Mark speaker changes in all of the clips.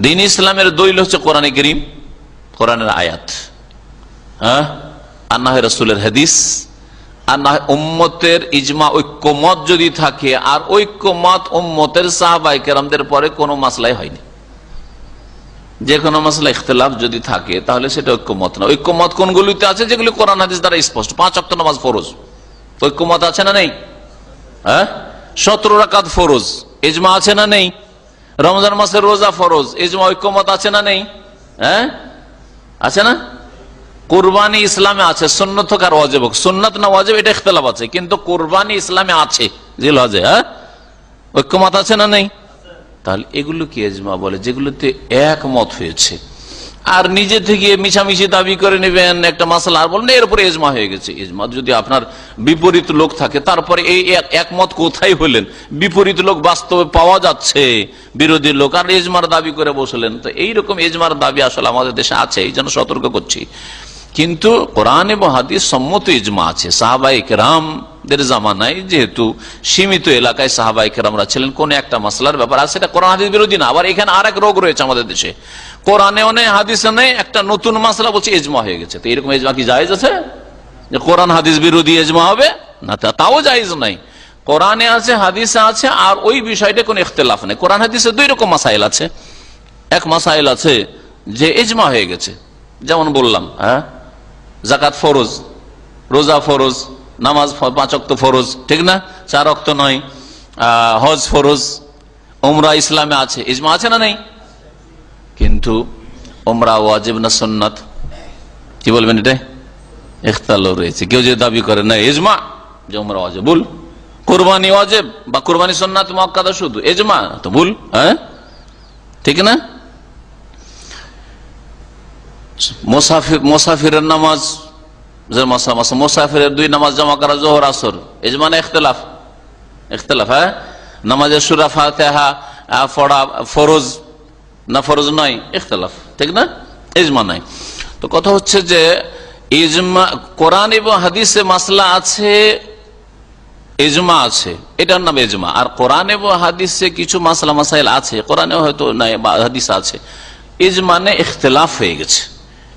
Speaker 1: দিন ইসলামের দলিল হচ্ছে কোরআনে করিম, কোরআনের আয়াত। হ্যাঁ? আর না হয় রসুলের হাদিস, আর না হয় উম্মতের ইজমা, ঐক্যমত যদি থাকে, আর ঐক্যমত উম্মতের সাহাবাই কেরামদের পরে কোনো মাসলাই হয়নি। যে কোনো মাসলা ইখতলাফ যদি থাকে, তাহলে সেটা ঐক্যমত না। ঐক্যমত কোনগুলিতে আছে? যেগুলি কোরআন হাদিস দ্বারা স্পষ্ট। পাঁচ অক্ট নামাজ ফরজ। ঐক্যমত আছে না নেই? হ্যাঁ? সতেরো রাকাত ফরজ। এজমা আছে না নেই? রমজান মাসের রোজা ফরজ, এই এজমা ঐক্যমত আছে না নেই? হ্যাঁ? আছে না? কোরবানি ইসলামে আছে, সুন্নত কার আর অজেব সন্ন্যত না অজেব এটা ইখতলাফ আছে, কিন্তু কোরবানি ইসলামে আছে, জিল হজে হ্যাঁ? ঐক্যমত আছে না নেই? তাহলে এগুলো কি এজমা বলে? যেগুলোতে একমত হয়েছে। আর নিজে থেকে মিশামিশি দাবি করে নেবেন, একটা মাসালা আর বলেন, এর উপরে এজমা হয়ে গেছে। এজমা যদি আপনার বিপরীত লোক থাকে, তারপরে এই এক- একমত কোথায় হলেন? বিপরীত লোক বাস্তবে পাওয়া যাচ্ছে, বিরোধী লোক। আর এজমার দাবি করে বসলেন। তো এইরকম এজমার দাবি আসলে আমাদের দেশে আছে, এই জন্য সতর্ক করছি। কিন্তু কোরআন এবং হাদিস সম্মত ইজমা আছে সাহাবাই কেরামদের জামানায় যেহেতু সীমিত এলাকায় সাহাবাই কেরামরা ছিলেন, কোন একটা মাসলার ব্যাপার। আছে সেটা কোরআন হাদিস বিরোধী না। আবার এখানে আর এক রোগ রয়েছে আমাদের দেশে। কোরআনেও নেই, হাদিসে নেই, একটা নতুন মাসলা বলছে এজমা হয়ে গেছে। তো এরকম এজমা কি জায়েজ আছে? যে কোরআন হাদিস বিরোধী এজমা হবে? না তাও জায়েজ নাই। কোরআনে আছে, হাদিসে আছে, আর ওই বিষয়টা কোনো ইখতলাফ নেই। কোরআন হাদিসে দুই রকম মাসাইল আছে। এক মাসাইল আছে যে এজমা হয়ে গেছে। যেমন বললাম হ্যাঁ? জাকাত ফরজ, রোজা ফরজ নামাজ পাঁচ অক্ত ফরজ, ঠিক না? চার অক্ত নয় হজ ফরজ ওমরা ইসলামে আছে, ইজমা আছে না নেই? কিন্তু ওমরা ওয়াজিব না সন্ন্যত কি বলবেন এটা? ইখতালো রয়েছে। কেউ যে দাবি করে, না, ইজমা, যে ওমরা ওয়াজিব, ভুল। কোরবানি ওয়াজিব বা কোরবানি সন্ন্যত মক্কাদা শুধু এজমা তো ভুল হ্যাঁ? ঠিক না? মোসাফির মোসাফিরের নামাজ মোসাফিরের দুই নামাজ জমা করা জোহর আসর। এজমানে ইখতলাফ। ইখতলাফ হ্যাঁ? নামাজের সুরা ফাতেহা পড়া ফরজ না ফরজ নয়, ইখতলাফ। ঠিক না? ইজমা নাই তো কথা হচ্ছে যে, ইজমা, কোরআন এবং হাদিসে মাসলা আছে এজমা আছে। এটার নাম এজমা আর কোরআন এবং হাদিসে কিছু মাসলা, মাসাইল আছে। কোরআনে হয়তো নাই হাদিস আছে। ইজমানে ইখতলাফ হয়ে গেছে।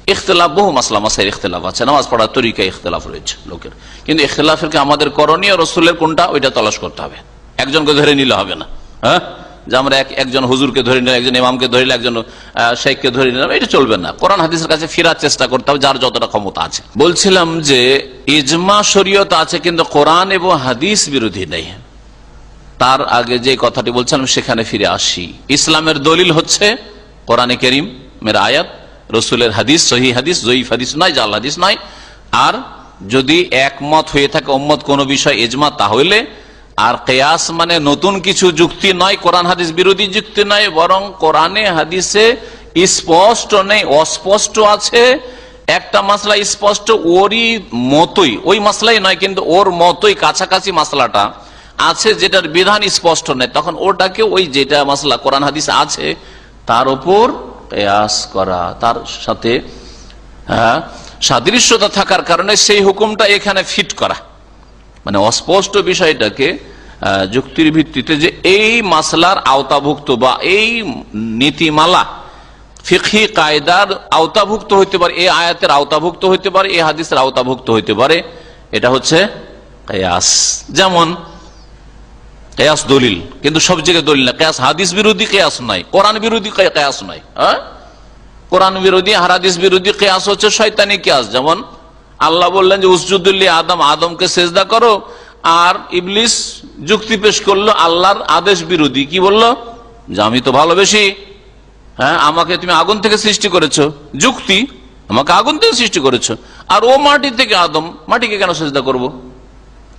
Speaker 1: ইখতলাফ, বহু মাসলা, মাসাইল ইখতলাফ আছে। নামাজ পড়ার ইখতলাফ রয়েছে লোকের। কিন্তু ইখতলাফের আমাদের করণীয়? রসুলের কোনটা? ওইটা তলাশ করতে হবে। একজনকে ধরে নিলে হবে না। হ্যাঁ? যে আমরা এক, একজন হুজুরকে ধরে নিলাম, একজন ইমামকে ধরে একজন শেখকে ধরে নিলাম, এটা চলবে না। কোরআন, হাদিসের কাছে ফেরার চেষ্টা করতে হবে, যার যতটা ক্ষমতা আছে। বলছিলাম যে, ইজমা শরীয়ত আছে, কিন্তু কোরআন এবং হাদিস বিরোধী নেই। তার আগে যে কথাটি বলছিলাম, সেখানে ফিরে আসি। ইসলামের দলিল হচ্ছে, কোরআনে করিম, মের আয়াত রসুলের হাদিস, সহি হাদিস, জয়ীফ হাদিস নয়, জাল হাদিস নয়। আর যদি একমত হয়ে থাকে ওম্মত কোনো বিষয় এজমা তাহলে আর কেয়াস মানে নতুন কিছু যুক্তি নয়, কোরআন হাদিস বিরোধী যুক্তি নয়, বরং কোরআনে হাদিসে স্পষ্ট নেই, অস্পষ্ট আছে। একটা মাসলা স্পষ্ট ওরই মতোই, ওই মাসলাই নয়, কিন্তু ওর মতোই কাছাকাছি মাসলাটা আছে, যেটার বিধান স্পষ্ট নেই। তখন ওটাকে ওই যেটা মাসলা কোরআন হাদিস আছে, তার উপর কেয়াস করা, তার সাথে হ্যাঁ সাদৃশ্যতা থাকার কারণে সেই হুকুমটা এখানে ফিট করা। মানে অস্পষ্ট বিষয়টাকে যুক্তির ভিত্তিতে যে এই মাসলার আওতাভুক্ত বা এই নীতিমালা, ফিকহি কায়দার আওতাভুক্ত হইতে পারে, এই আয়াতের আওতাভুক্ত হইতে পারে, এই হাদিসের আওতাভুক্ত হইতে পারে, এটা হচ্ছে কেয়াস। যেমন কেয়াস দলিল। কিন্তু সব জায়গায় দলিল না। কেয়াস হাদিস বিরোধী, কেয়াস নাই। কোরআন বিরোধী কেয়াস নাই। হ্যাঁ? কোরআন বিরোধী হারাদিস বিরোধী, কেয়াস হচ্ছে শয়তানি কেয়াস। যেমন আল্লাহ বললেন যে উসজুদুল্লি আদম, আদমকে সেজদা করো আর ইবলিস যুক্তি পেশ করল আল্লাহর আদেশ বিরোধী। কি বলল? যে, আমি তো ভালোবেসি। হ্যাঁ আমাকে তুমি আগুন থেকে সৃষ্টি করেছ। যুক্তি, আমাকে আগুন থেকে সৃষ্টি করেছ। আর ও মাটি থেকে আদম, মাটিকে কেন সেজদা করব।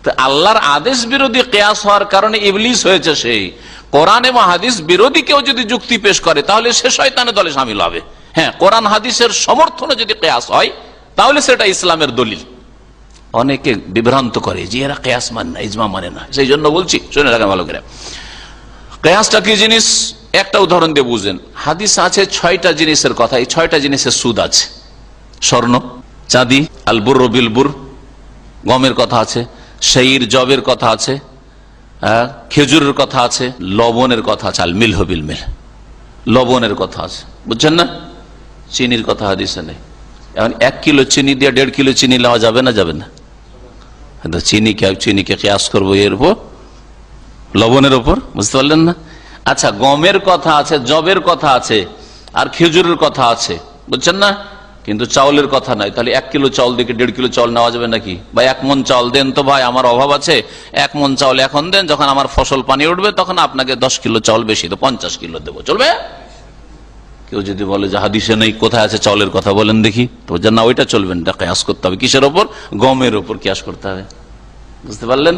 Speaker 1: তো আল্লাহর আদেশ বিরোধী কেয়াস হওয়ার কারণে ইবলিস হয়েছে সেই। কোরআন এবং হাদিস বিরোধী কেউ যদি যুক্তি পেশ করে, তাহলে সে শয়তানের দলে সামিল হবে। হ্যাঁ কোরআন হাদিসের সমর্থনে যদি কেয়াস হয়, তাহলে সেটা ইসলামের দলিল। অনেকে বিভ্রান্ত করে যে এরা কেয়াস মানে না, ইজমা মানে না। সেই জন্য বলছি, শুনে রাখেন ভালো করে। কেয়াসটা কি জিনিস? একটা উদাহরণ দিয়ে বুঝেন। হাদিস আছে ছয়টা জিনিসের কথা, এই ছয়টা জিনিসের সুদ আছে। স্বর্ণ, চাঁদি আলবুর রবিলবুর গমের কথা আছে। সেইর জবের কথা আছে আহ, খেজুরের কথা আছে লবণের কথা আছে আল মিল হবিল মিল। লবণের কথা আছে বুঝছেন না? চিনির কথা হাদিসে নেই। এখন এক কিলো চিনি দিয়ে দেড় কিলো চিনি নেওয়া যাবে না যাবে না? চিনিকে চিনিকে কেয়াস করব এর উপর? লবণের ওপর বুঝতে পারলেন না? আচ্ছা গমের কথা আছে জবের কথা আছে আর খেজুরের কথা আছে বুঝছেন না? কিন্তু চাউলের কথা নাই তাহলে এক কিলো চাউল দিকে দেড় কিলো চাউল নেওয়া যাবে নাকি? বা এক মন চাউল দেন তো ভাই আমার অভাব আছে। এক মন চাউল এখন দেন যখন আমার ফসল পানি উঠবে তখন আপনাকে দশ কিলো চাউল বেশি তো পঞ্চাশ কিলো দেবো। চলবে? কেউ যদি বলে যে হাদিসে নেই কোথায় আছে চাউলের কথা বলেন দেখি। তো বলছেন, না ওইটা চলবে না কেয়াস করতে হবে। কিসের ওপর? গমের ওপর কেয়াস করতে হবে। বুঝতে পারলেন?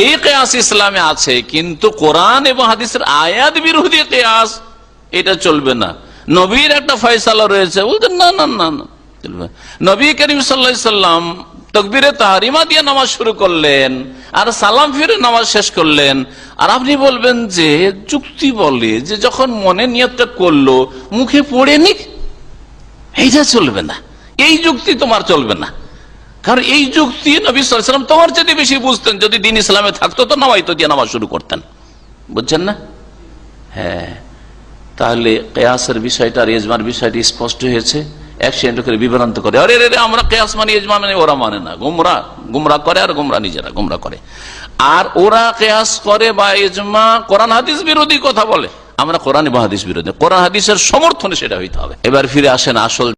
Speaker 1: এই কেয়াস ইসলামে আছে কিন্তু কোরআন এবং হাদিসের আয়াত বিরোধী কেয়াস এটা চলবে না। নবীর একটা ফয়সালা রয়েছে। বলতেন না না না না। নবী করিম সাল্লাম তকবিরে তাহারিমা দিয়ে নামাজ শুরু করলেন, আর সালাম ফিরে নামাজ শেষ করলেন। আর আপনি বলবেন যে, যুক্তি বলে যে যখন মনে নিয়তটা করল, মুখে পড়ে নিক, এইটা চলবে না। এই যুক্তি তোমার চলবে না। কারণ এই যুক্তি নবী সাল্লাম তোমার যদি বেশি বুঝতেন, যদি দিন ইসলামে থাকতো তো নামাইতো দিয়ে নামাজ শুরু করতেন। বুঝছেন না? হ্যাঁ। তাহলে কেয়াসের বিষয়টা আর এজমার বিষয়টি স্পষ্ট হয়েছে। অ্যাক্সিডেন্ট করে বিভ্রান্ত করে, আরে রে আমরা কেয়াস মানে এজমা মানে ওরা মানে না, গুমরা গুমরা করে আর গুমরা নিজেরা, গুমরা করে। আর ওরা কেয়াস করে বা এজমা কোরআন হাদিস বিরোধী কথা বলে। আমরা কোরআন বাহাদিস হাদিস বিরোধী, কোরআন হাদিসের সমর্থনে সেটা হইতে হবে। এবার ফিরে আসেন আসল